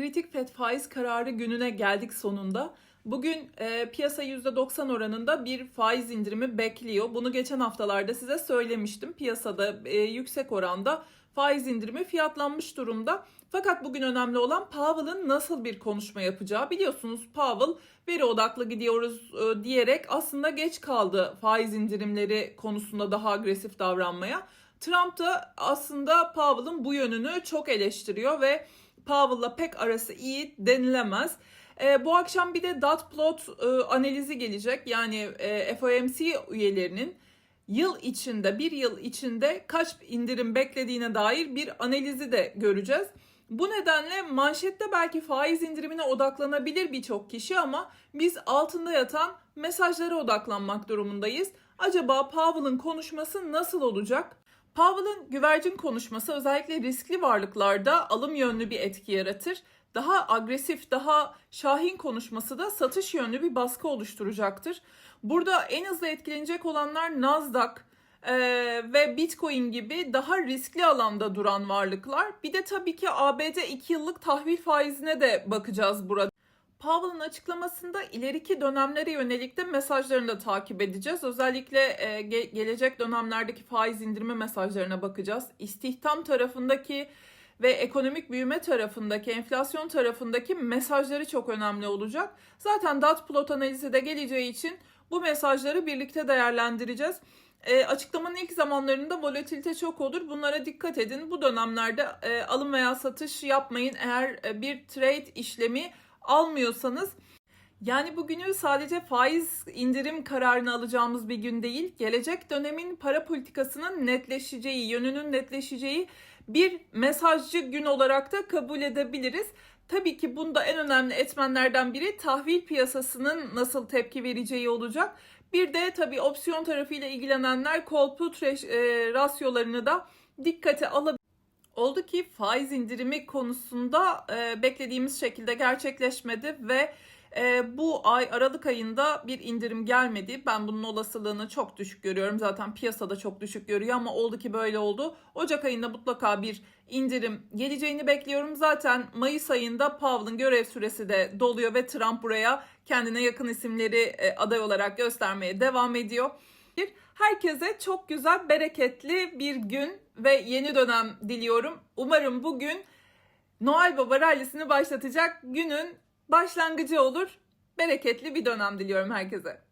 kritik FED faiz kararı gününe geldik sonunda. Bugün e, piyasa %90 oranında bir faiz indirimi bekliyor. Bunu geçen haftalarda size söylemiştim. Piyasada e, yüksek oranda faiz indirimi fiyatlanmış durumda. Fakat bugün önemli olan Powell'ın nasıl bir konuşma yapacağı. Biliyorsunuz Powell veri odaklı gidiyoruz e, diyerek aslında geç kaldı faiz indirimleri konusunda daha agresif davranmaya. Trump da aslında Powell'ın bu yönünü çok eleştiriyor ve Powell'la pek arası iyi denilemez. E, bu akşam bir de dot plot e, analizi gelecek. Yani e, FOMC üyelerinin yıl içinde, bir yıl içinde kaç indirim beklediğine dair bir analizi de göreceğiz. Bu nedenle manşette belki faiz indirimine odaklanabilir birçok kişi ama biz altında yatan mesajlara odaklanmak durumundayız. Acaba Powell'ın konuşması nasıl olacak? Powell'ın güvercin konuşması özellikle riskli varlıklarda alım yönlü bir etki yaratır. Daha agresif, daha şahin konuşması da satış yönlü bir baskı oluşturacaktır. Burada en hızlı etkilenecek olanlar Nasdaq e, ve Bitcoin gibi daha riskli alanda duran varlıklar. Bir de tabii ki ABD 2 yıllık tahvil faizine de bakacağız burada. Powell'ın açıklamasında ileriki dönemlere yönelik de mesajlarını da takip edeceğiz. Özellikle e, ge- gelecek dönemlerdeki faiz indirme mesajlarına bakacağız. İstihdam tarafındaki ve ekonomik büyüme tarafındaki, enflasyon tarafındaki mesajları çok önemli olacak. Zaten dot plot analizi de geleceği için bu mesajları birlikte değerlendireceğiz. E, açıklamanın ilk zamanlarında volatilite çok olur. Bunlara dikkat edin. Bu dönemlerde e, alım veya satış yapmayın. Eğer e, bir trade işlemi almıyorsanız yani bugünü sadece faiz indirim kararını alacağımız bir gün değil, gelecek dönemin para politikasının netleşeceği, yönünün netleşeceği bir mesajcı gün olarak da kabul edebiliriz. Tabii ki bunda en önemli etmenlerden biri tahvil piyasasının nasıl tepki vereceği olacak. Bir de tabii opsiyon tarafıyla ilgilenenler call put e, rasyolarını da dikkate alabilir. Oldu ki faiz indirimi konusunda e, beklediğimiz şekilde gerçekleşmedi ve e, bu ay Aralık ayında bir indirim gelmedi. Ben bunun olasılığını çok düşük görüyorum. Zaten piyasada çok düşük görüyor ama oldu ki böyle oldu. Ocak ayında mutlaka bir indirim geleceğini bekliyorum. Zaten Mayıs ayında Powell'ın görev süresi de doluyor ve Trump buraya kendine yakın isimleri e, aday olarak göstermeye devam ediyor. Herkese çok güzel, bereketli bir gün ve yeni dönem diliyorum. Umarım bugün Noel Baba rallisini başlatacak günün başlangıcı olur. Bereketli bir dönem diliyorum herkese.